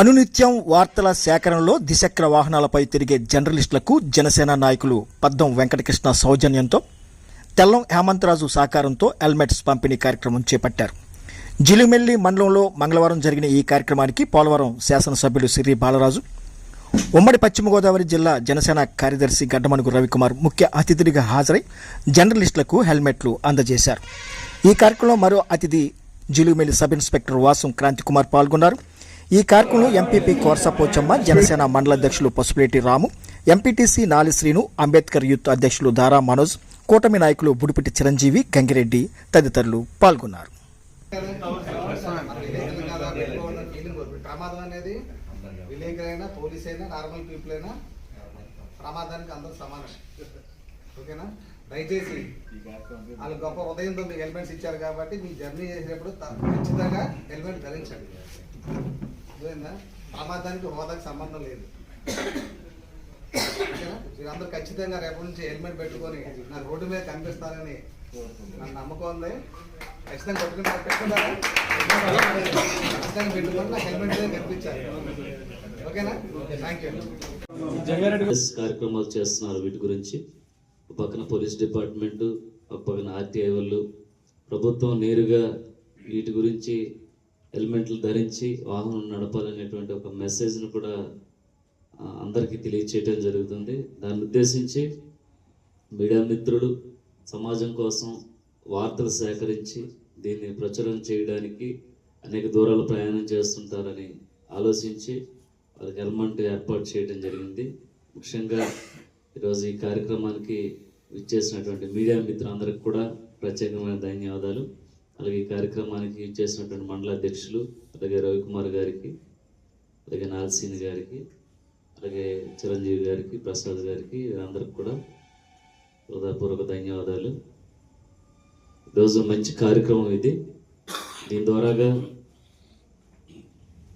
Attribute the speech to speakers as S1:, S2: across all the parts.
S1: అనునిత్యం వార్తల సేకరణలో ద్విచక్ర వాహనాలపై తిరిగే జర్నలిస్టులకు జనసేన నాయకులు పద్దం వెంకటకృష్ణ సౌజన్యంతో తెల్లం హేమంతరాజు సహకారంతో హెల్మెట్స్ పంపిణీ కార్యక్రమం చేపట్టారు. జిలిమెల్లి మండలంలో మంగళవారం జరిగిన ఈ కార్యక్రమానికి పోలవరం శాసనసభ్యులు సిరి బాలరాజు ఉమ్మడి పశ్చిమ గోదావరి జిల్లా జనసేన కార్యదర్శి గడ్డమనుగు రవికుమార్ ముఖ్య అతిథిగా హాజరై జర్నలిస్టులకు హెల్మెట్లు అందజేశారు. ఈ కార్యక్రమంలో మరో అతిథి జిలుమెల్లి సబ్ ఇన్స్పెక్టర్ వాసం క్రాంతికుమార్ పాల్గొన్నారు. ఈ కార్యక్రమంలో ఎంపీపీ కోర్సపోచమ్మ జనసేన మండల అధ్యక్షులు పసుపులేటి రాము ఎంపీటీసీ నాలిశ్రీను అంబేద్కర్ యూత్ అధ్యక్షులు దారా మనోజ్ కూటమి నాయకులు బుడిపిటి చిరంజీవి గంగిరెడ్డి తదితరులు పాల్గొన్నారు.
S2: ప్రమాదం అనేది విలేకరైనా పోలీస్ అయినా నార్మల్ పీపుల్ అయినా ప్రమాదానికి అందరూ సమానం. ఓకేనా? దయచేసి వాళ్ళు గొప్ప ఉదయంతో మీకు హెల్మెట్స్ ఇచ్చారు కాబట్టి మీ జర్నీ చేసేటప్పుడు ఖచ్చితంగా హెల్మెట్ ధరించండి. అర్థమైందా? ప్రమాదానికి హోదాకి సంబంధం లేదు. ఓకేనా? మీరందరూ ఖచ్చితంగా రేపటి నుంచి హెల్మెట్ పెట్టుకొని నాకు రోడ్డు మీద కనిపిస్తానని నాకు నమ్మకం ఉంది. ఖచ్చితంగా ఖచ్చితంగా పెట్టుకొని నాకు హెల్మెట్ మీద కనిపించాలి. ఓకేనా? థ్యాంక్ యూ
S3: కార్యక్రమాలు చేస్తున్నారు వీటి గురించి. పక్కన పోలీస్ డిపార్ట్మెంట్ ఒక పక్కన ఆర్టీఐ వాళ్ళు. ప్రభుత్వం నేరుగా వీటి గురించి హెల్మెట్లు ధరించి వాహనం నడపాలనేటువంటి ఒక మెసేజ్ను కూడా అందరికీ తెలియచేయడం జరుగుతుంది. దాన్ని ఉద్దేశించి మీడియా మిత్రులు సమాజం కోసం వార్తలు సేకరించి దీన్ని ప్రచురణ చేయడానికి అనేక దూరాలు ప్రయాణం చేస్తుంటారని ఆలోచించి వాళ్ళకి హెల్మెట్ ఏర్పాటు చేయడం జరిగింది. ముఖ్యంగా ఈరోజు ఈ కార్యక్రమానికి ఇచ్చేసినటువంటి మీడియా మిత్రులందరికీ కూడా ప్రత్యేకమైన ధన్యవాదాలు. అలాగే ఈ కార్యక్రమానికి చేసినటువంటి మండల అధ్యక్షులు అలాగే రవికుమార్ గారికి అలాగే నాగసీని గారికి అలాగే చిరంజీవి గారికి ప్రసాద్ గారికి అందరికి కూడా హృదయపూర్వక ధన్యవాదాలు. ఈరోజు మంచి కార్యక్రమం ఇది. దీని ద్వారాగా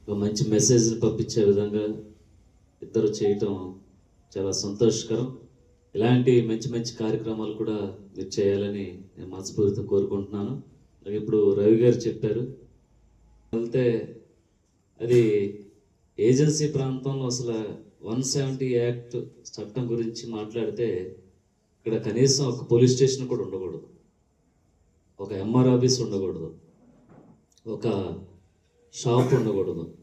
S3: ఒక మంచి మెసేజ్ని పంపించే విధంగా ఇద్దరు చేయటం చాలా సంతోషకరం. ఇలాంటి మంచి మంచి కార్యక్రమాలు కూడా మీరు చేయాలని నేను మనస్ఫూర్తిగా కోరుకుంటున్నాను. ఇప్పుడు రవి గారు చెప్పారు. వెళ్తే అది ఏజెన్సీ ప్రాంతంలో అసలు వన్ సెవెంటీ యాక్ట్ చట్టం గురించి మాట్లాడితే ఇక్కడ కనీసం ఒక పోలీస్ స్టేషన్ కూడా ఉండకూడదు. ఒక ఎంఆర్ ఆఫీస్ ఉండకూడదు. ఒక షాప్ ఉండకూడదు.